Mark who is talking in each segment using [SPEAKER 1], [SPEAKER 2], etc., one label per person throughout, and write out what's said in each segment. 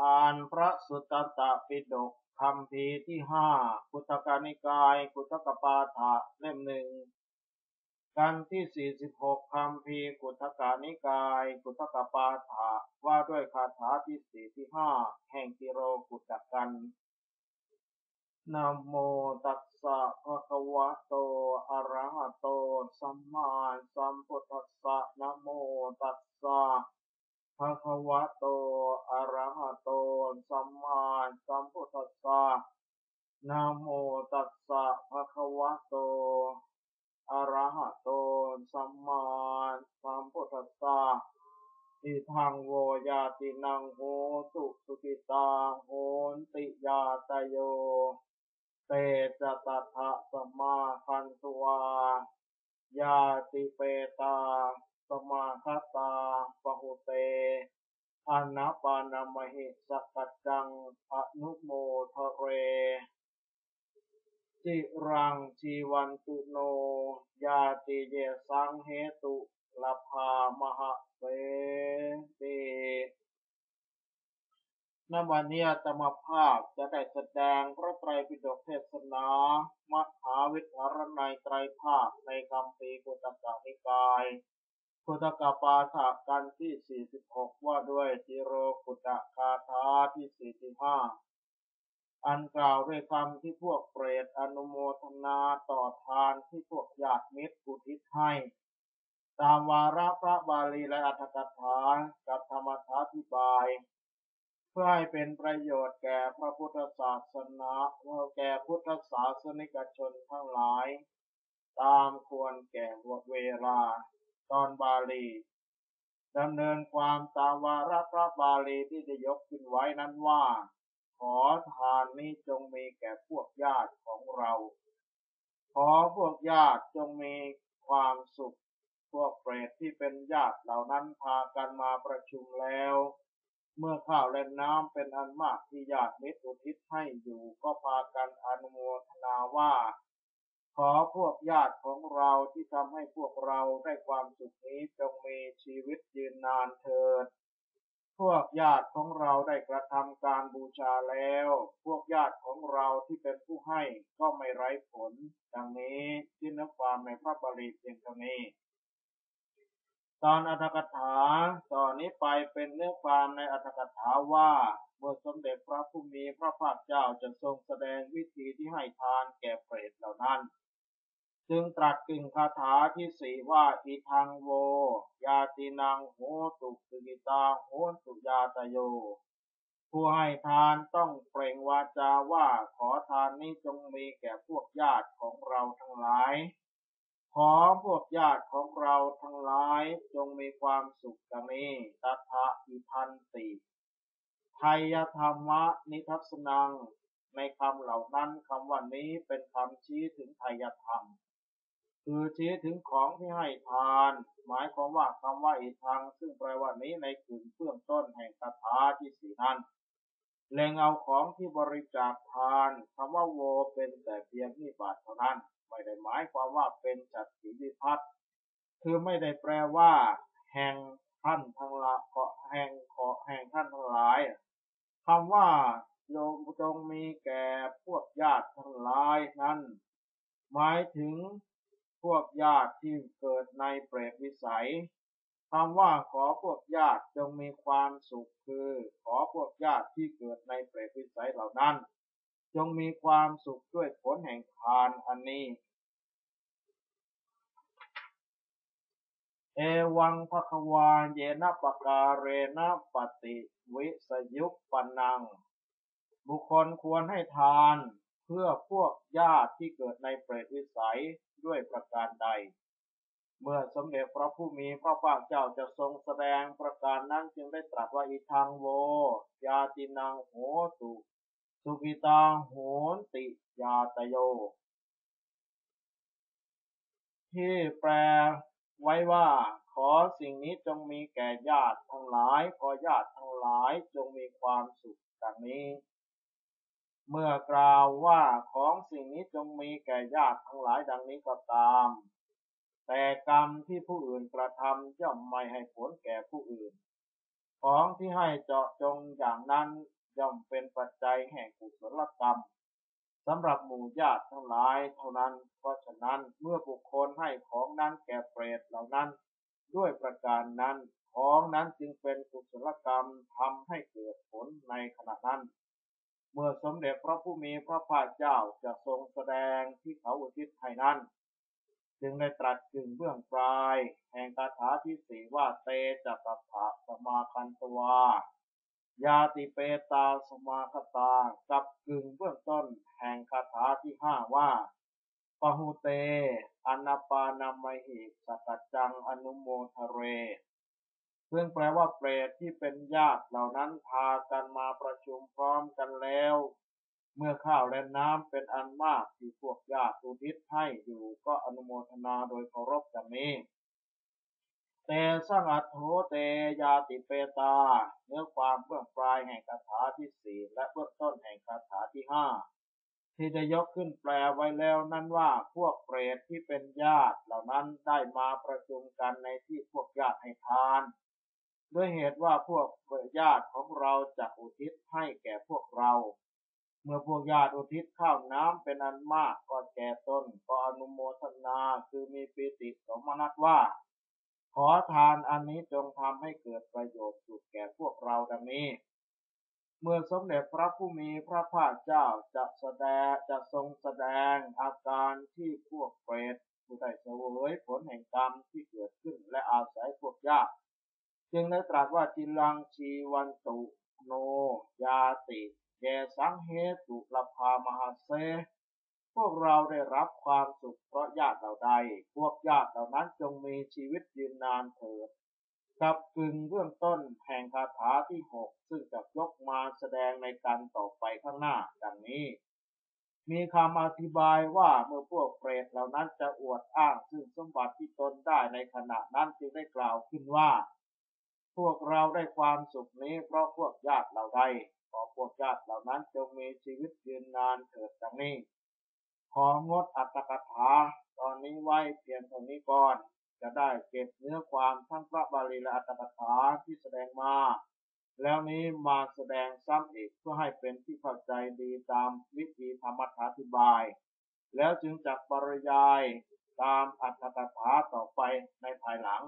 [SPEAKER 1] อ่านพระสุตตตปิฎกคำพีที่ห้าพุทธกานิกายพุทธกปาฐะเล่มหนึ่งกันที่สี่สิบหกคำพีร์กุทกานิกาย กุทกปาฐะว่าด้วยคาถาที่สี่ที่ห้าแห่งกิโรกุตกันนะโมตัสสะภะคะวะโต อะระหะโต สัมมาสัมพุทธัสสะนะโมตัสสะ ภะคะวะโต อะระหะโต สัมมาสัมพุทธัสสะนะโมตัสสะภะคะวะโต อะระหะโต สัมมาสัมพุทธัสสะอิทังโวยาตินังโหตุสุกิตาโหนติยาตโย เตจตถะสมาคันตุวา ยาติเปตา สมาคตาปหุเตอานัปานามหิสกัจจังอนุโมทเร จิรังชีวันตุโน ยาติเยสังเหตุลภามหะเสตินวันนี้ธรรมภาพจะได้แสดงพระไตรปิฎกเทศนามหาวิทารนัยไตรภาคในคำพีกุตกะนิกาย กุตกปาฐากันที่ 46 ว่าด้วยจิโรกุตคาถาที่ 45 อันกล่าวด้วยคำที่พวกเปรตอนุโมทนาต่อทานที่พวกญาติมิตรอุทิศให้ ตามวาระพระบาลีและอัตถกถากับธรรมทาธิบาย เพื่อให้เป็นประโยชน์แก่พระพุทธศาสนาแก่พุทธศาสนิกชนทั้งหลาย ตามควรแก่เวลา ตอนบาลีดำเนินความตามวาระพระบาลีที่จะยกขึ้นไว้นั้นว่า ขอทานนี้จงมีแก่พวกญาติของเรา ขอพวกญาติจงมีความสุข พวกเปรตที่เป็นญาติเหล่านั้นพากันมาประชุมแล้ว เมื่อข้าวและน้ำเป็นอันมากที่ญาติมิตรอุทิศให้อยู่ก็พากันอนุโมทนาว่า ขอพวกญาติของเราที่ทำให้พวกเราได้ความสุขนี้จงมีชีวิตยืนนานเถิด พวกญาติของเราได้กระทำการบูชาแล้ว พวกญาติของเราที่เป็นผู้ให้ก็ไม่ไร้ผล ดังนี้ที่นักความในพระบาลีเพียงเท่านี้ ตอนอัตถกถาตอนนี้ไปเป็นเนื้อความในอัตถกถาว่าเมื่อสมเด็จพระผู้มีพระภาคเจ้าจะทรงแสดงวิธีที่ให้ทานแก่เปรตเหล่านั้น จึงตรัสกึ่งคาถาที่สี่ว่าอีทางโวยาตินางโหตุสุกิตาโหตุยาตโย ผู้ให้ทานต้องเปล่งวาจาว่าขอทานนี้จงมีแก่พวกญาติของเราทั้งหลาย ขอพวกญาติของเราทั้งหลายจงมีความสุขดังนี้ตถาอิทันติไทยธรรมะนิทัศนัง ในคำเหล่านั้นคำว่านี้เป็นคำชี้ถึงไทยธรรม คือชี้ถึงของที่ให้ทาน หมายความว่าคำว่าอิทัง ซึ่งแปลว่านี้ในกลุ่มเบื้องต้นแห่งคาถาที่สี่นั้นเล็งเอาของที่บริจาคทานคำว่าโวเป็นแต่เพียงที่บาทเท่านั้น ไม่ได้หมายความว่าเป็นจัดสีวิพัฒน์คือไม่ได้แปลว่า แห่งท่านทั้งหลายเกาะแห่งเกาะแห่งท่านทั้งหลายคำว่าโยมจงมีแก่พวกญาติทั้งหลายนั้น หมายถึง พวกญาติที่เกิดในเปรตวิสัยคำว่าขอพวกญาติจงมีความสุขคือ ขอพวกญาติที่เกิดในเปรตวิสัยเหล่านั้น จงมีความสุขด้วยผลแห่งทานอันนี้ เอวังภควาเยนะปการเรนะปฏิวิสยุปปนัง บุคคลควรให้ทาน เพื่อพวกญาติที่เกิดในเปรตวิสัยด้วยประการใด เมื่อสมเด็จพระผู้มีพระภาคเจ้าจะทรงแสดงประการนั้นจึงได้ตรัสว่าอิทังโวยาตินังโหตุ สุกิตาโหนติยาตโย ที่แปลไว้ว่าขอสิ่งนี้จงมีแก่ญาติทั้งหลาย ขอญาติทั้งหลายจงมีความสุขดังนี้ เมื่อกล่าวว่าของสิ่งนี้จงมีแก่ญาติทั้งหลายดังนี้ก็ตาม แต่กรรมที่ผู้อื่นกระทำย่อมไม่ให้ผลแก่ผู้อื่น ของที่ให้เจาะจงอย่างนั้นย่อมเป็นปัจจัยแห่งกุศลกรรมสำหรับหมู่ญาติทั้งหลายเท่านั้น เพราะฉะนั้นเมื่อบุคคลให้ของนั้นแก่เปรตเหล่านั้น ด้วยประการนั้น ของนั้นจึงเป็นกุศลกรรมทำให้เกิดผลในขณะนั้น เมื่อสมเด็จพระผู้มีพระภาคเจ้าจะทรงแสดงที่เขาอุทิศให้นั้น จึงได้ตรัสถึงเบื้องปลาย แห่งคาถาที่สี่ว่าเตจัตถะสมาคันตวายาติเปตาสมาคตากับกึ่งเบื้องต้นแห่งคาถาที่ห้าว่าปหุเตอนาปานามหิสกัจจังอนุโมทเร ซึ่งแปลว่าเปรตที่เป็นญาติเหล่านั้นพากันมาประชุมพร้อมกันแล้ว เมื่อข้าวและน้ำเป็นอันมากที่พวกญาติอุทิศให้อยู่ก็อนุโมทนาโดยเคารพกันนี้เตสังอัตโหเตยาติเปตา เนื้อความเบื้องปลายแห่งคาถาที่สี่และเบื้องต้นแห่งคาถาที่ห้าที่จะยกขึ้นแปลไว้แล้วนั้นว่าพวกเปรตที่เป็นญาติเหล่านั้นได้มาประชุมกันในที่พวกญาติให้ทาน ด้วยเหตุว่าพวกญาติของเราจะอุทิศให้แก่พวกเรา เมื่อพวกญาติอุทิศข้าวน้ำเป็นอันมากก็แก่ตนก็อนุโมทนาคือมีปิติสมนัตว่า ขอทานอันนี้จงทำให้เกิดประโยชน์สุดแก่พวกเราดังนี้ เมื่อสมเด็จพระผู้มีพระภาคเจ้าจะแสดงจะทรงแสดงอาการที่พวกเปรตผู้ได้เสวยผลแห่งกรรมที่เกิดขึ้นและอาศัยพวกญาติ จึงได้ตรัสว่าจิลังชีวันตุโนยาติแกสังเฮตุลภามหาเซ พวกเราได้รับความสุขเพราะญาติเหล่าใด พวกญาติเหล่านั้นจงมีชีวิตยืนนานเถิดกับกึ่งเบื้องต้นแห่งคาถาที่หกซึ่งจะยกมาแสดงในการต่อไปข้างหน้าดังนี้ มีคำอธิบายว่าเมื่อพวกเปรตเหล่านั้นจะอวดอ้างซึ่งสมบัติที่ตนได้ในขณะนั้นจึงได้กล่าวขึ้นว่า พวกเราได้ความสุขนี้เพราะพวกญาติเหล่าใดขอพวกญาติเหล่านั้นจงมีชีวิตยืนนานเถิดดังนี้ ของดอัตถกถา ตอนนี้ไว้เพียงเท่านี้ก่อน จะได้เก็บเนื้อความทั้งพระบาลีและอัตถกถาที่แสดงมาแล้วนี้มาแสดงซ้ำอีกเพื่อให้เป็นที่เข้าใจดีตามวิธีธรรมถาธิบาย แล้วจึงจักปริยายตามอัตถกถาต่อไปในภายหลัง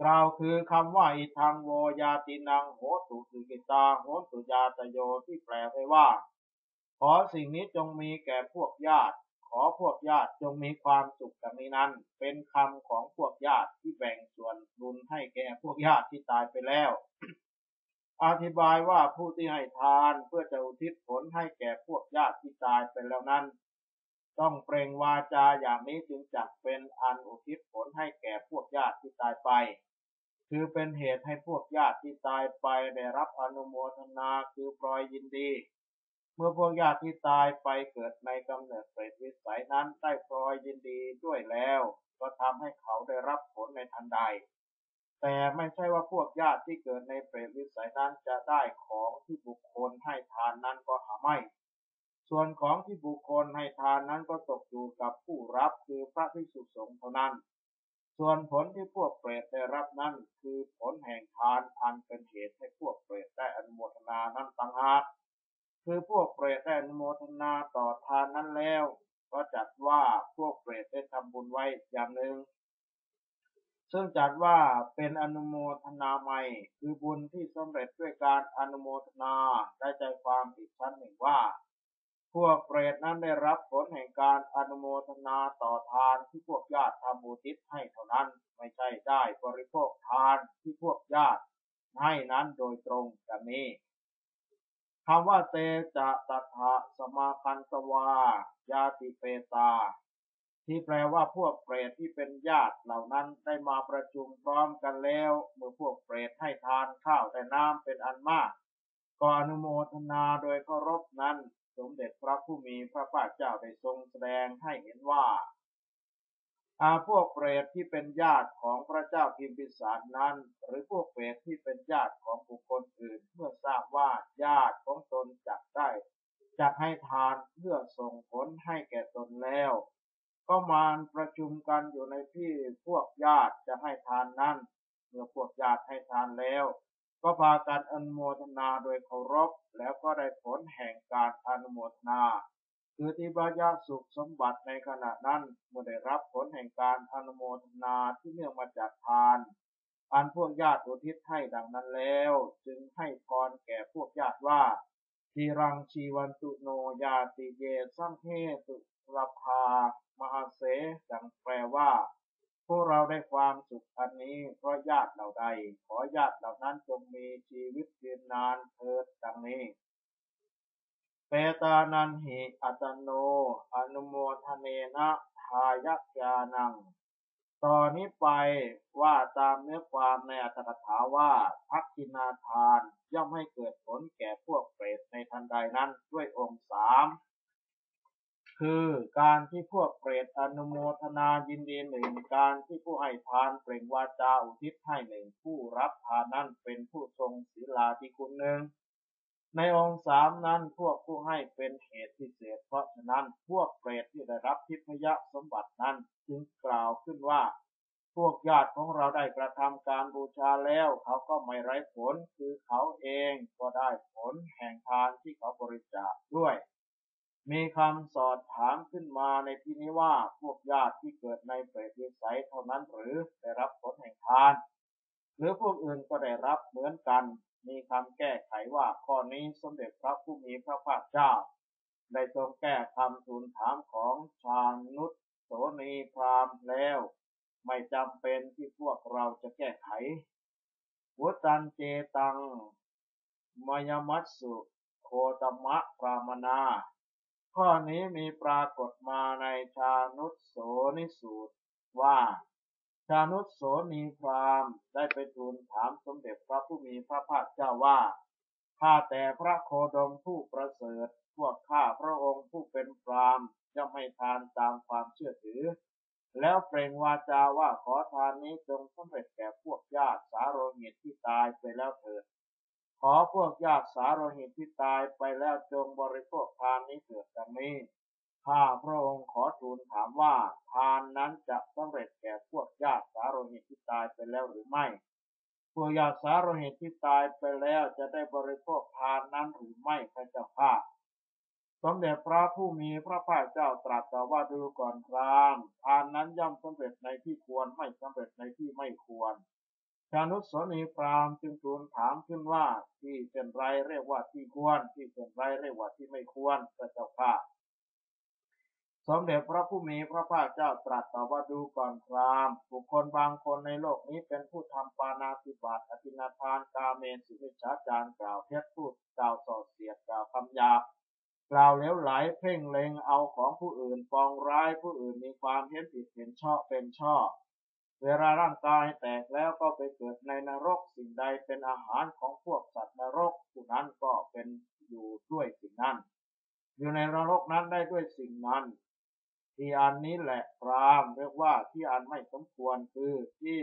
[SPEAKER 1] กล่าวคือคำว่าอิทังโวยาตินังโหตุสุกิตาโหตุยาตโยที่แปลไว้ว่า ขอสิ่งนี้จงมีแก่พวกญาติ ขอพวกญาติจงมีความสุขกันนี้นั้น เป็นคำของพวกญาติที่แบ่งส่วนบุญให้แก่พวกญาติที่ตายไปแล้ว อธิบายว่าผู้ที่ให้ทานเพื่อจะอุทิศผลให้แก่พวกญาติที่ตายไปแล้วนั้น ต้องเปล่งวาจาอย่างนี้จึงจักเป็นอันอุทิศผลให้แก่พวกญาติที่ตายไป คือเป็นเหตุให้พวกญาติที่ตายไปได้รับอนุโมทนาคือปลอยยินดี เมื่อพวกญาติที่ตายไปเกิดในกำเนิดเปรตวิสัยนั้นได้พลอยยินดีด้วยแล้ว ก็ทำให้เขาได้รับผลในทันใด แต่ไม่ใช่ว่าพวกญาติที่เกิดในเปรตวิสัยนั้นจะได้ของที่บุคคลให้ทานนั้นก็หาไม่ ส่วนของที่บุคคลให้ทานนั้นก็ตกอยู่กับผู้รับคือพระภิกษุสงฆ์เท่านั้น ส่วนผลที่พวกเปรตได้รับนั้นคือผลแห่งทานอันเป็นเหตุให้พวกเปรตได้อนุโมทนานั้นต่างหากคือพวกเปรตได้อนโมทนาต่อทานนั้นแล้ว ก็จัดว่าพวกเปรตได้ทำบุญไว้อย่างหนึ่ง ซึ่งจัดว่าเป็นอนุโมทนาใหม่คือบุญที่สำเร็จด้วยการอนุโมทนาได้ใจความอีกชั้นหนึ่งว่า พวกเปรตนั้นได้รับผลแห่งการอนุโมทนาต่อทานที่พวกญาติทำบุทิศให้เท่านั้น ไม่ใช่ได้บริโภคทานที่พวกญาติให้นั้นโดยตรงกันนี้คำว่าเตจะตถะสมาคันตวายาติเปตา ที่แปลว่าพวกเปรตที่เป็นญาติเหล่านั้นได้มาประชุมพร้อมกันแล้ว เมื่อพวกเปรตให้ทานข้าวแต่น้ำเป็นอันมากก็อนุโมทนาโดยเคารพนั้น สมเด็จพระผู้มีพระภาคเจ้าได้ทรงแสดงให้เห็นว่าอาพวกเปรตที่เป็นญาติของพระเจ้าพิมพิสารนั้น หรือพวกเปรตที่เป็นญาติของบุคคลอื่น เมื่อทราบว่าญาติของตนจักได้จักให้ทานเพื่อส่งผลให้แก่ตนแล้ว ก็มาประชุมกันอยู่ในที่พวกญาติจะให้ทานนั้น เมื่อพวกญญาติให้ทานแล้ว ก็พากันอนุโมทนาโดยเคารพ แล้วก็ได้ผลแห่งการอนุโมทนาคือที่บายาสุขสมบัติในขณะนั้นเมื่อได้รับผลแห่งการอนุโมทนาที่เนื่องมาจากทาน อันพวกญาติอุทิศให้ดังนั้นแล้ว จึงให้พรแก่พวกญาติว่าทีรังชีวันตุโนยาติเยสังเทตุลภามหาเสดังแปลว่า พวกเราได้ความสุขอันนี้เพราะญาติเหล่าใด ขอญาติเหล่านั้นจงมีชีวิตยืนนานเถิดดังนี้เปตานันหิอัตโน อนุโมทเนนะทายกยานัง ตอนนี้ไปว่าตามเนื้อความในอัตถกถาว่าทักกินาทานย่อมให้เกิดผลแก่พวกเปรตในทันใดนั้นด้วยองค์สาม คือการที่พวกเปรตอนุโมทนายินดีหนึ่งการที่ผู้ให้ทานเปล่งวาจาอุทิศให้หนึ่งผู้รับทานนั้นเป็นผู้ทรงศีลาธิคุณหนึ่งในองค์สามนั้นพวกผู้ให้เป็นเหตุพิเศษ เพราะฉะนั้นพวกเปรตที่ได้รับทิพยสมบัตินั้นจึงกล่าวขึ้นว่า พวกญาติของเราได้กระทำการบูชาแล้ว เขาก็ไม่ไร้ผลคือเขาเองก็ได้ผลแห่งทานที่เขาบริจาคด้วย มีคำสอดถามขึ้นมาในที่นี้ว่าพวกญาติที่เกิดในเปรตวิสัยเท่านั้นหรือได้รับผลแห่งทาน หรือพวกอื่นก็ได้รับเหมือนกัน มีคำแก้ไขว่าข้อนี้สมเด็จพระผู้มีพระภาคเจ้าได้ทรงแก้คำทูลถามของชานุษโสนีพรามแล้ว ไม่จำเป็นที่พวกเราจะแก้ไขวุตันเจตัง มยมัตสุ โคตมะพรามนา ข้อนี้มีปรากฏมาในชานุษโสนิสูตรว่า ชานุสโสนีพรามได้ไปทูลถามสมเด็จพระผู้มีพระภาคเจ้าว่าข้าแต่พระโคดมผู้ประเสริฐพวกข้าพระองค์ผู้เป็นพรามจะไม่ทานตามความเชื่อถือ แล้วเปล่งวาจาว่าขอทานนี้จงสำเร็จแก่พวกญาติสาโรหิตที่ตายไปแล้วเถิด ขอพวกญาติสาโรหิตที่ตายไปแล้วจงบริโภคทานนี้เถิดดังนี้ข้าพระองค์ขอทูลถามว่าทานนั้นจะสำเร็จแก่พวกญาติสาโรหิตที่ตายไปแล้วหรือไม่ พวกญาติสาโรหิตที่ตายไปแล้วจะได้บริโภคทานนั้นหรือไม่พระเจ้าข้าสมเด็จพระผู้มีพระภาคเจ้าตรัสว่าดูก่อนพรามทานนั้นย่อมสำเร็จในที่ควรไม่สำเร็จในที่ไม่ควร ชานุสนีพรามจึงทูลถามขึ้นว่า ที่เป็นไรเรียกว่าที่ควร ที่เป็นไรเรียกว่าที่ไม่ควรพระเจ้าข้าสมเด็จพระผู้มีพระภาคเจ้าตรัสต่อว่าดูก่อนพรามบุคคลบางคนในโลกนี้เป็นผู้ทำปานาติบาตอธินาทานกาเมนสุวิชาจารกล่าวเท็จพูดกล่าวส่อเสียดกล่าวคำหยาบกล่าวเลี้ยวไหลเพ่งเล็งเอาของผู้อื่นปองร้ายผู้อื่นมีความเห็นผิดเห็นชอบเป็นชอบ เวลาร่างกายแตกแล้วก็ไปเกิดในนรกสิ่งใดเป็นอาหารของพวกสัตว์นรกผู้นั้นก็เป็นอยู่ด้วยสิ่งนั้น อยู่ในนรกนั้นได้ด้วยสิ่งนั้นที่อันนี้แหละพรามเรียกว่าที่อันไม่สมควรคือที่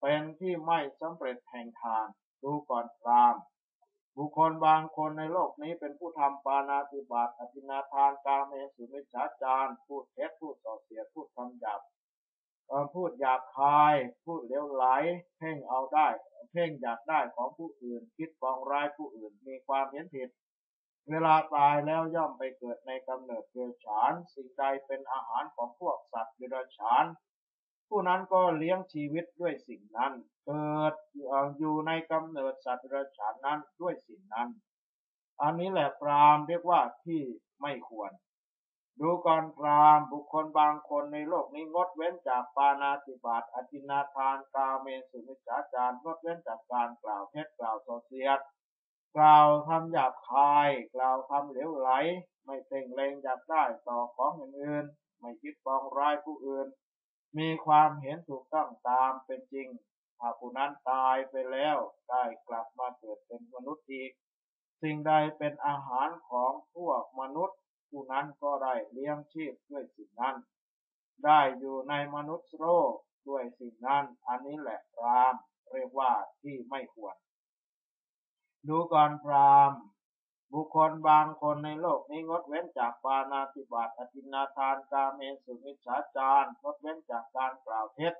[SPEAKER 1] เป็นที่ไม่สำเร็จแห่งทานดูก่อนพรามบุคคลบางคนในโลกนี้เป็นผู้ทำปานาติบาตอธินาทานการเมสุมิชาจารพูดเท็จพูดส่อเสียพูดคำหยาบ พูดหยาบคาย พูดเลวไหล เพ่งเอาได้ เพ่งอยากได้ของผู้อื่น คิดปองร้ายผู้อื่น มีความเห็นผิด เวลาตายแล้วย่อมไปเกิดในกำเนิดเดรัจฉาน สิ่งใดเป็นอาหารของพวกสัตว์เดรัจฉาน ผู้นั้นก็เลี้ยงชีวิตด้วยสิ่งนั้น เกิดอยู่ในกำเนิดสัตว์เดรัจฉานนั้นด้วยสิ่งนั้น อันนี้แหละพรามเรียกว่าที่ไม่ควร ดูก่อนพรามบุคคลบางคนในโลกนี้งดเว้นจากปานาติบาตอธินาทานกาเมสุมิจาจารงดเว้นจากการกล่าวเท็จกล่าวโซเสียดกล่าวคำหยาบคาย กล่าวคำเหลวไหล ไม่เพ่งเลงอยากได้ต่อของอื่นๆไม่คิดปองร้ายผู้อื่น มีความเห็นถูกต้องตามเป็นจริงถ้าผู้นั้นตายไปแล้วได้กลับมาเกิดเป็นมนุษย์อีก สิ่งใดเป็นอาหารของพวกมนุษย์ ผู้นั้นก็ได้เลี้ยงชีพด้วยสิ่งนั้น ได้อยู่ในมนุษย์โลกด้วยสิ่งนั้น อันนี้แหละพรามเรียกว่าที่ไม่ควร ดูก่อนพรามบุคคลบางคนในโลกนี้งดเว้นจากปานาติบาตอธินาทานกาเมสุมิชฌาจารงดเว้นจากการกล่าวเท็จ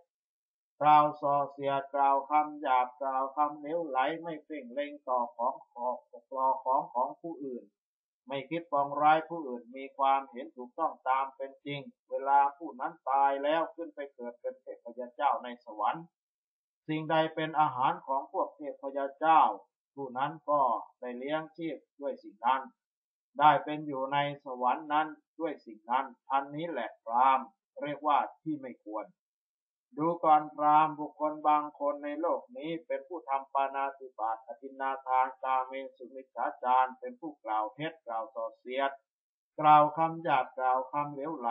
[SPEAKER 1] กล่าวส่อเสียกล่าวคำหยาบกล่าวคำเลวไหลไม่เพ่งเล็งต่อของของกลอของของผู้อื่น ไม่คิดปองร้ายผู้อื่นมีความเห็นถูกต้องตามเป็นจริง เวลาผู้นั้นตายแล้วขึ้นไปเกิดเป็นเทพยเจ้าในสวรรค์ สิ่งใดเป็นอาหารของพวกเทพยเจ้า ผู้นั้นก็ได้เลี้ยงชีพด้วยสิ่งนั้น ได้เป็นอยู่ในสวรรค์นั้นด้วยสิ่งนั้น อันนี้แหละพรามเรียกว่าที่ไม่ควร ดูก่อนพรามบุคคลบางคนในโลกนี้เป็นผู้ทำปานาติบาตอธินาทานกาเมสุมิจฉาจารเป็นผู้กล่าวเท็จกล่าวส่อเสียด กล่าวคำหยาบกล่าวคำเหลวไหล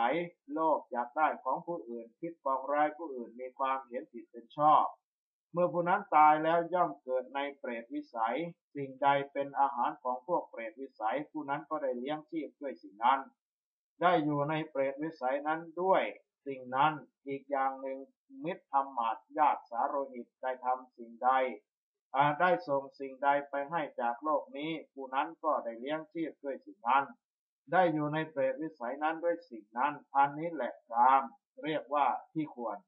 [SPEAKER 1] โลภอยากได้ของผู้อื่น คิดปองร้ายผู้อื่นมีความเห็นผิดเป็นชอบ เมื่อผู้นั้นตายแล้วย่อมเกิดในเปรตวิสัย สิ่งใดเป็นอาหารของพวกเปรตวิสัย ผู้นั้นก็ได้เลี้ยงชีพด้วยสิ่งนั้น ได้อยู่ในเปรตวิสัยนั้นด้วย สิ่งนั้นอีกอย่างหนึ่งมิตรธรรมาญาติสาโรหิตได้ทำสิ่งใดได้ส่งสิ่งใดไปให้จากโลกนี้ ผู้นั้นก็ได้เลี้ยงชีพด้วยสิ่งนั้น ได้อยู่ในเปรตวิสัยนั้นด้วยสิ่งนั้น อันนี้แหละตาม เรียกว่าที่ควร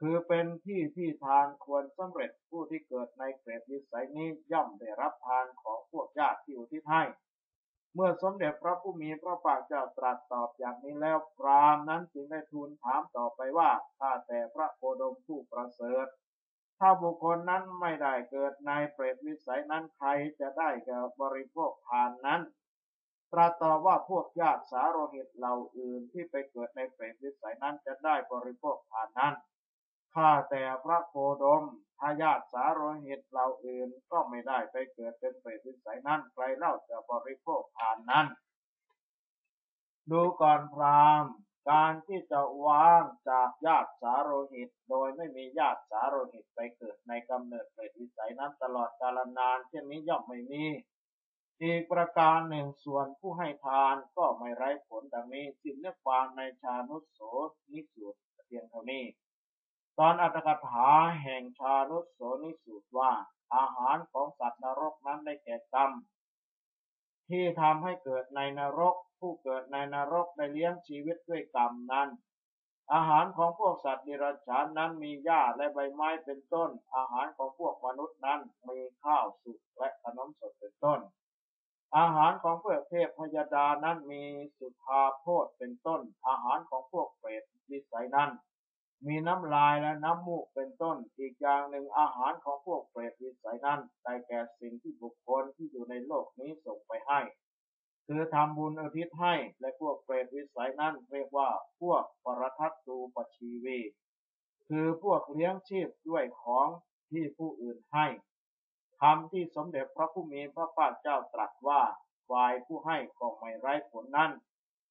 [SPEAKER 1] คือเป็นที่ที่ทานควรสำเร็จผู้ที่เกิดในเปรตวิสัยนี้ย่อมได้รับทานของพวกญาติที่อุทิศให้ เมื่อสมเด็จพระผู้มีพระภาคเจ้าตรัสตอบอย่างนี้แล้วพรามนั้นจึงได้ทูลถามต่อไปว่าข้าแต่พระโคดมผู้ประเสริฐ ถ้าบุคคลนั้นไม่ได้เกิดในเปรตวิสัยนั้นใครจะได้แก่บริโภคทานนั้น ตรัสตอบว่าพวกญาติสาโรหิตเหล่าอื่นที่ไปเกิดในเปรตวิสัยนั้นจะได้บริโภคทานนั้น ข้าแต่พระโคดมทายาทสาโรหิตเราอื่นก็ไม่ได้ไปเกิดเป็นเปรตวิสัยนั้นใครเล่าจะบริโภคทานนั้น ดูก่อนพรามการที่จะวางจากญาติสาโรหิต โดยไม่มีญาติสาโรหิตไปเกิดในกำเนิดเปรตวิสัยนั้นตลอดกาลนานเช่นนี้ย่อมไม่มีอีกประการหนึ่งส่วนผู้ให้ทานก็ไม่ไร้ผลดังนี้สิ้นเนื้อความในชานุโสนิสุตเพียงเท่านี้ ตอนอัตถกถาแห่งชาลุโสนิสูตรว่า อาหารของสัตว์นรกนั้นได้แก่กรรมที่ทำให้เกิดในนรก ผู้เกิดในนรกได้เลี้ยงชีวิตด้วยกรรมนั้น อาหารของพวกสัตว์ดิรัจฉานนั้นมีหญ้าและใบไม้เป็นต้น อาหารของพวกมนุษย์นั้นมีข้าวสุกและขนมสดเป็นต้น อาหารของพวกเทพพยดานั้นมีสุธาโพธเป็นต้น อาหารของพวกเปรตวิสัยนั้น มีน้ำลายและน้ำมูกเป็นต้น อีกอย่างหนึ่งอาหารของพวกเปรตวิสัยนั้นได้แก่สิ่งที่บุคคลที่อยู่ในโลกนี้ส่งไปให้ คือทำบุญอุทิศให้และพวกเปรตวิสัยนั้นเรียกว่าพวกปรทัตตูปชีวี คือพวกเลี้ยงชีพด้วยของที่ผู้อื่นให้คำที่สมเด็จพระผู้มีพระภาคเจ้าตรัสว่าฝ่ายผู้ให้ก็ไม่ไร้ผลนั้น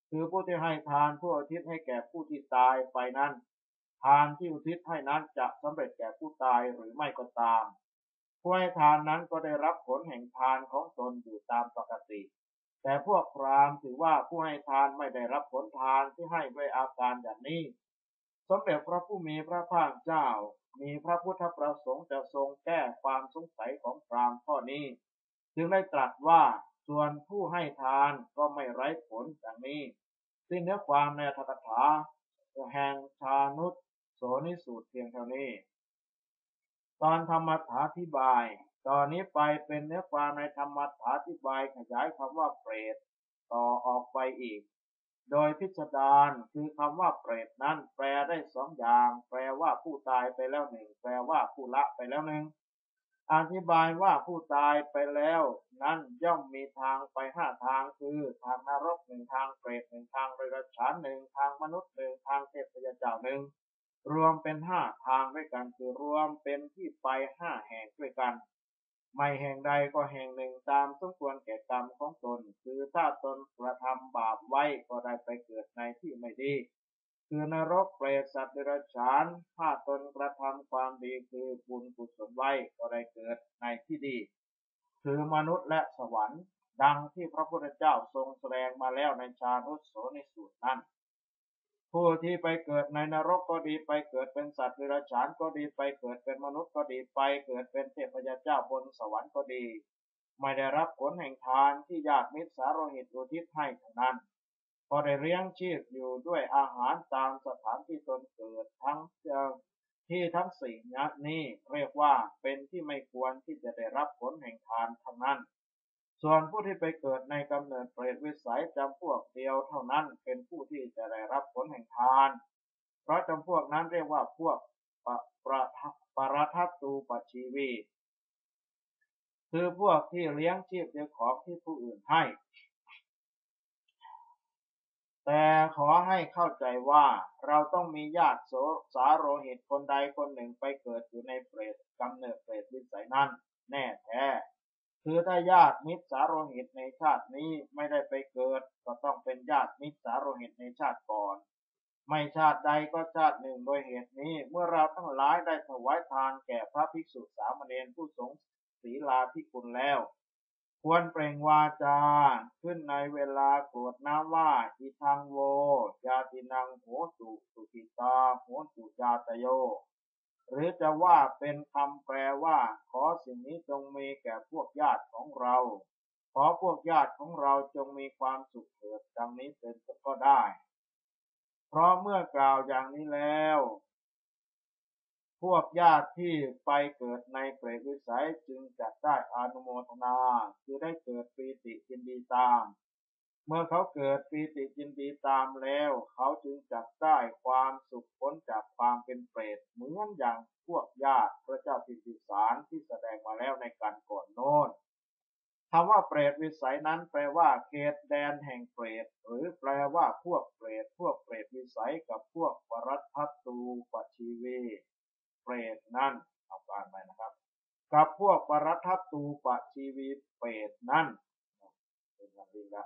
[SPEAKER 1] คือผู้ที่ให้ทานผู้อุทิศให้แก่ผู้ที่ตายไปนั้น ทานที่อุทิศให้นั้นจะสำเร็จแก่ผู้ตายหรือไม่ก็ตามผู้ให้ทานนั้นก็ได้รับผลแห่งทานของตนอยู่ตามปกติ แต่พวกพรามถือว่าผู้ให้ทานไม่ได้รับผลทานที่ให้ด้วยอาการอย่างนี้ สมเด็จพระผู้มีพระภาคเจ้า มีพระพุทธประสงค์จะทรงแก้ความสงสัยของพรามข้อนี้ จึงได้ตรัสว่าส่วนผู้ให้ทานก็ไม่ไร้ผลอย่างนี้ ซึ่งเนื้อความในธรรมถาแห่งชานุษ โสนิสูตรเพียงเท่านี้ ตอนธรรมถาธิบาย ตอนนี้ไปเป็นเนื้อความในธรรมถาธิบายขยายคำว่าเปรตต่อออกไปอีก โดยพิจารณาคือคำว่าเปรตนั้นแปลได้สองอย่าง แปลว่าผู้ตายไปแล้วหนึ่ง แปลว่าผู้ละไปแล้วหนึ่งอธิบายว่าผู้ตายไปแล้ว นั้นย่อมมีทางไปห้าทางคือทางนรกหนึ่งทางเปรตหนึ่งทางเรรัฉานหนึ่งทางมนุษย์หนึ่งทางเทพยเจ้าหนึ่ง รวมเป็นห้าทางด้วยกัน คือรวมเป็นที่ไปห้าแห่งด้วยกัน ไม่แห่งใดก็แห่งหนึ่งตามสมควรแก่กรรมของตน คือถ้าตนกระทำบาปไว้ก็ได้ไปเกิดในที่ไม่ดี คือนรกเปรตสัตว์เดรัจฉาน ถ้าตนกระทำความดีคือบุญกุศลไว้ก็ได้เกิดในที่ดี คือมนุษย์และสวรรค์ ดังที่พระพุทธเจ้าทรงแสดงมาแล้วในชานุสโสในสูตรนั้น ผู้ที่ไปเกิดในนรกก็ดีไปเกิดเป็นสัตว์เดรัจฉานก็ดีไปเกิดเป็นมนุษย์ก็ดีไปเกิดเป็นเทพยเจ้าบนสวรรค์ก็ดี ไม่ได้รับผลแห่งทานที่ญาติมิตรสารหิตอุทิศให้เท่านั้นพอได้เลี้ยงชีพอยู่ด้วยอาหารตามสถานที่ตนเกิดทั้งที่ทั้งสี่นี้เรียกว่าเป็นที่ไม่ควรที่จะได้รับผลแห่งทานทั้งนั้น ส่วนผู้ที่ไปเกิดในกำเนิดเปรตวิสัยจำพวกเดียวเท่านั้นเป็นผู้ที่จะได้รับผลแห่งทาน เพราะจำพวกนั้นเรียกว่าพวกปะประปรทัตตูปชีวี คือพวกที่เลี้ยงชีพด้วยของที่ผู้อื่นให้ แต่ขอให้เข้าใจว่าเราต้องมีญาติโสสาโรหิตคนใดคนหนึ่งไปเกิดอยู่ในเปรตกำเนิดเปรตวิสัยนั้น แน่แท้ คือถ้าญาติมิตรสาโรหิตในชาตินี้ไม่ได้ไปเกิด ก็ต้องเป็นญาติมิตรสาโรหิตในชาติก่อน ไม่ชาติใดก็ชาติหนึ่งโดยเหตุนี้ เมื่อเราทั้งหลายได้ถวายทานแก่พระภิกษุสามเณรผู้สงศีลาภิกุลแล้ว ควรเปล่งวาจา ขึ้นในเวลากรวดน้ำว่าอิทังโวยาตินังโหสุสุกิตาโหสุยาตโย หรือจะว่าเป็นคำแปลว่า ขอสิ่งนี้จงมีแก่พวกญาติของเรา ขอพวกญาติของเราจงมีความสุขเถิดดังนี้เป็นก็ได้ เพราะเมื่อกล่าวอย่างนี้แล้ว พวกญาติที่ไปเกิดในเปรตวิสัยจึงจะได้อนุโมทนา คือได้เกิดปีติยินดีตาม เมื่อเขาเกิดปีติยินดีตามแล้ว เขาจึงจะได้ความสุขพ้นจากความเป็นเปรตเหมือนอย่างพวกญาติพระเจ้าพิมพิสารที่แสดงมาแล้วในการก่อนโน้นคำว่าเปรตวิสัยนั้นแปลว่าเขตแดนแห่งเปรตหรือแปลว่าพวกเปรตพวกเปรตวิสัยกับพวกปรัตทัตตูปชีวีเปรตนั่นเอาการไปนะครับ กับพวกปรัตตูปชีวีเปรตนั่นเป็นกันดีละ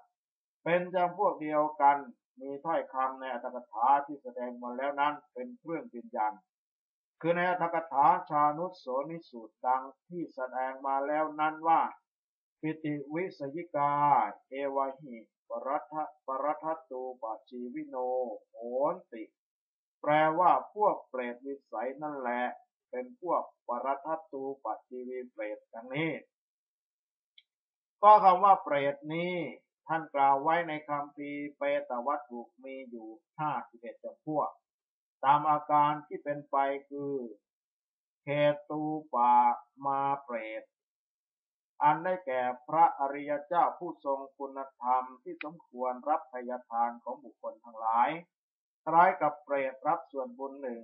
[SPEAKER 1] เป็นจำพวกเดียวกันมีถ้อยคำในอัตถกถาที่แสดงมาแล้วนั้นเป็นเครื่องยืนยัน คือในอัตถกถาชานุสโสนิสูตรดังที่แสดงมาแล้วนั้นว่า ปิติวิสยิกา เอวหิ ปรัตปรัตตูปชีวิโนโหนติ แปลว่าพวกเปรตวิสัยนั่นแหละ เป็นพวกปรัทตตูปฏิวีเปรตดังนี้ ก็คำว่าเปรตนี้ ท่านกล่าวไว้ในคำพีเปตวัตถุมีอยู่ห้าสิบเอ็ดจำพวก ตามอาการที่เป็นไปคือเขตูปามาเปรต อันได้แก่พระอริยเจ้าผู้ทรงคุณธรรมที่สมควรรับพยาทานของบุคคลทั้งหลาย คล้ายกับเปรตรับส่วนบุญหนึ่ง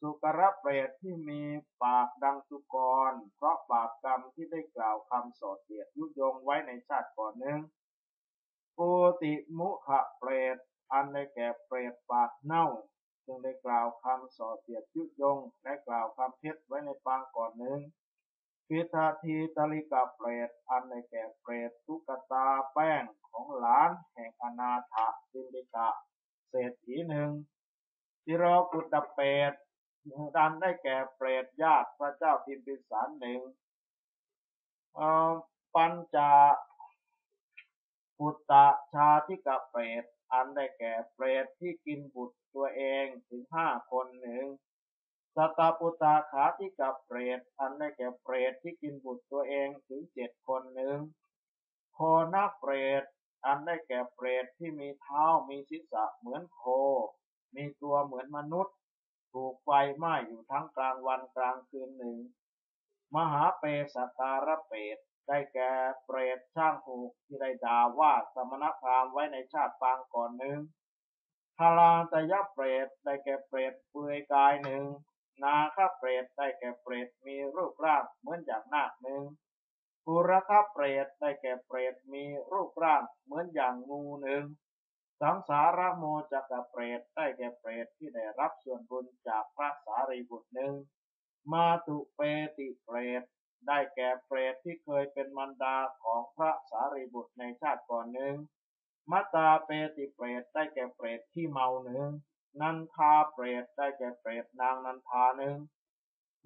[SPEAKER 1] สุกรเปรตที่มีปากดังสุกร เพราะบาปกรรมที่ได้กล่าวคำสอดเสียดยุยงไว้ในชาติก่อนหนึ่ง ปูติมุขะเปรต อันได้แก่เปรตปากเน่า จึงได้กล่าวคำสอเสียดยุยง และกล่าวคำเท็จไว้ในปางก่อนหนึ่งพิธาทีตลิกาเปรต อันได้แก่เปรตทุกตาแป้งของหลานแห่งอนาถบินดิกะเศรษฐีหนึ่งที่รกุตเปรตดันได้แก่เปรตญาติพระเจ้าพิมพิสารหนึ่งปัญจา ปุตตะชาทิกะเปรต อันได้แก่เปรตที่กินบุตรตัวเองถึงห้าคนหนึ่งสตาปุตตาขาทิกะเปรต อันได้แก่เปรตที่กินบุตรตัวเองถึงเจ็ดคนหนึ่งโคนาเปรต อันได้แก่เปรตที่มีเท้ามีศีรษะเหมือนโค มีตัวเหมือนมนุษย์ ถูกไฟไหม้อยู่ทั้งกลางวันกลางคืนหนึ่ง มหาเปสตารเปรต ได้แก่เปรตช่างผูกที่ได้ด่าว่าสมณพราหมณ์ไว้ในชาติปางก่อนหนึ่งคาลาตยเปรตได้แก่เปรตเปลือยกายหนึ่ง นาคาเปรตได้แก่เปรตมีรูปร่างเหมือนอย่างนาคหนึ่งปุรคาเปรตได้แก่เปรตมีรูปร่างเหมือนอย่างงูหนึ่ง สังสารโมจักเปรตได้แก่เปรตที่ได้รับส่วนบุญจากพระสารีบุตรหนึ่ง มาตุเปติเปรต ได้แก่เปรตที่เคยเป็นมันดาของพระสารีบุตรในชาติก่อนหนึ่ง มัตตาเปติเปรตได้แก่เปรตที่เมาหนึ่ง นันทาเปรตได้แก่เปรตนางนันทาหนึ่ง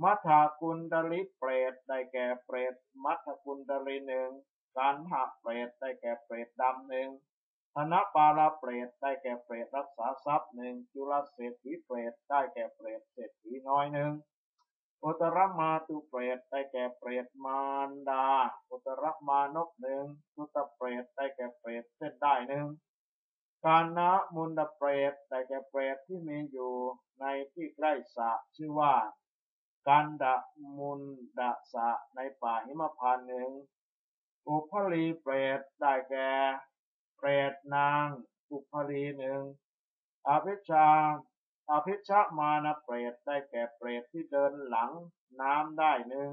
[SPEAKER 1] มัทากุลดลิเปรตได้แก่เปรตมัทกุลดลิหนึ่งการหะเปรตได้แก่เปรตดำหนึ่งธนปาราเปรตได้แก่เปรตรักษาทรัพย์หนึ่งจุลเศรษฐีเปรตได้แก่เปรตเศรษฐีน้อยหนึ่ง อุตรมาตุเปรตได้แก่เปรตมารดาอุตรมานกหนึ่งสุตเปรตได้แก่เปรตเส้นได้หนึ่งการนะมุนดเปรตแต่แก่เปรตที่มีอยู่ในที่ใกล้สะชื่อว่าการดะมุนดะสะในป่าหิมพานหนึ่งอุพลีเปรตได้แก่เปรตนางอุพลีหนึ่งอภิชา อภิชามานะเปรตได้แก่เปรตที่เดินหลังน้ำได้หนึ่ง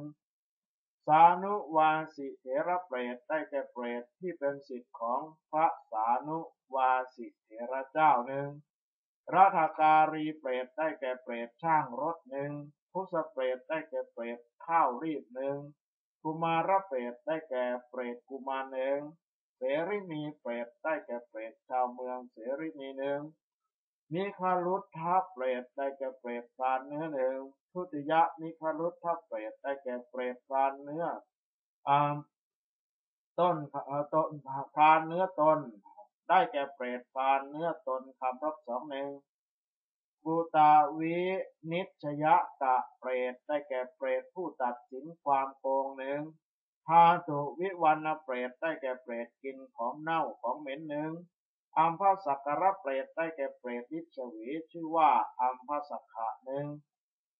[SPEAKER 1] สานุวาสิเถระเปรตได้แก่เปรตที่เป็นสิทธิ์ของพระสานุวาสิเถระเจ้าหนึ่งรัฐการีเปรตได้แก่เปรตช่างรถหนึ่งพุสเปรตได้แก่เปรตข้าวรีบหนึ่งกุมารเปรตได้แก่เปรตกุมารหนึ่งเสรินีเปรตได้แก่เปรตชาวเมืองเสรินีหนึ่ง นิคารุทธาเปรตได้แก่เปรตพรานเนื้อหนึ่งทุติยะนิคารุทธาเปรตได้แก่เปรตพรานเนื้ออ่าต้นต้นพานเนื้อตนได้แก่เปรตพานเนื้อตนคำรับสองหนึ่งบูตาวินิชยะกะเปรตได้แก่เปรตผู้ตัดสินความโกงหนึ่งพาตุวิวันเปรตได้แก่เปรตกินของเน่าของเหม็นหนึ่ง อัมพสักการะเปรตได้แก่เปรตนิชวีชื่อว่าอัมพสักขะหนึ่ง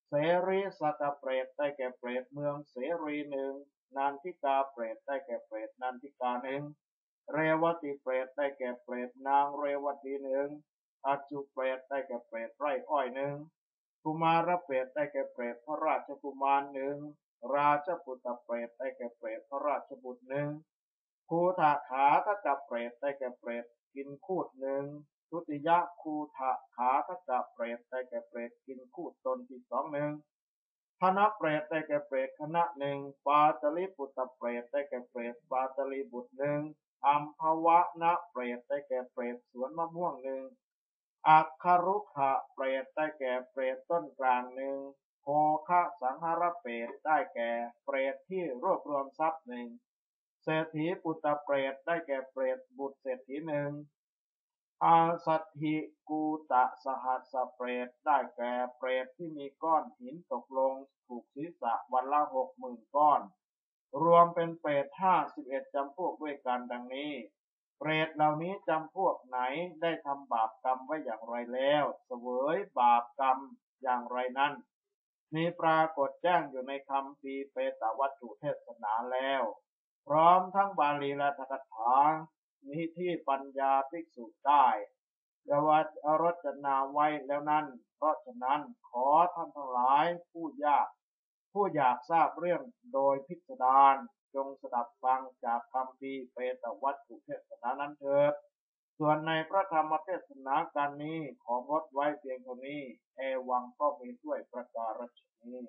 [SPEAKER 1] เสรีสักเปรตได้แก่เปรตเมืองเสรีหนึ่งนันทิกาเปรตได้แก่เปรตนันทิกาหนึ่งเรวติเปรตได้แก่เปรตนางเรวตีหนึ่งอาจุเปรตได้แก่เปรตไร่อ้อยหนึ่งกุมารเปรตได้แก่เปรตพระราชกุมารหนึ่งราชบุตรเปรตได้แก่เปรตพระราชบุตรหนึ่งคูถาขาทกับเปรตได้แก่เปรต กินคูดหนึ่งทุติยะคูถาขาทกับเปรตได้แก่เปรตกินคูดตนที่สองหนึ่งคณะเปรตได้แก่เปรตคณะหนึ่งปาตลิปุตตเปรตได้แก่เปรตปาตลิบุตรหนึ่งอัมภวะนะเปรตได้แก่เปรตสวนมะม่วงหนึ่งอัคครุขะเปรตได้แก่เปรตต้นกลางหนึ่งโภคะสังหารเปรตได้แก่เปรตที่รวบรวมทรัพย์หนึ่ง เศรษฐีปุตตะเปรตได้แก่เปรตบุตรเศรษฐีหนึ่งอาสัตถิกูตะสหัสเปรตได้แก่เปรตที่มีก้อนหินตกลงถูกศีรษะวันละหกหมื่นก้อน รวมเป็นเปรตห้าสิบเอ็ดจำพวกด้วยกันดังนี้ เปรตเหล่านี้จำพวกไหนได้ทำบาปกรรมไว้อย่างไรแล้วเสวยบาปกรรมอย่างไรนั้น มีปรากฏแจ้งอยู่ในคำปีเปตวัตถุเทศนาแล้ว พร้อมทั้งบาลีและทกถานี้ที่ปัญญาภิกษุได้ยวัดอรจนาไว้แล้วนั้น เพราะฉะนั้นขอท่านทั้งหลายผู้ยาก ผู้อยากทราบเรื่องโดยพิสดารจงสดับฟังจากคำพีเปตวัตถุเทศนานั้นเถิด ส่วนในพระธรรมเทศนาการนี้ของดไว้เพียงเท่านี้ เอวังก็มีด้วยประการฉนี้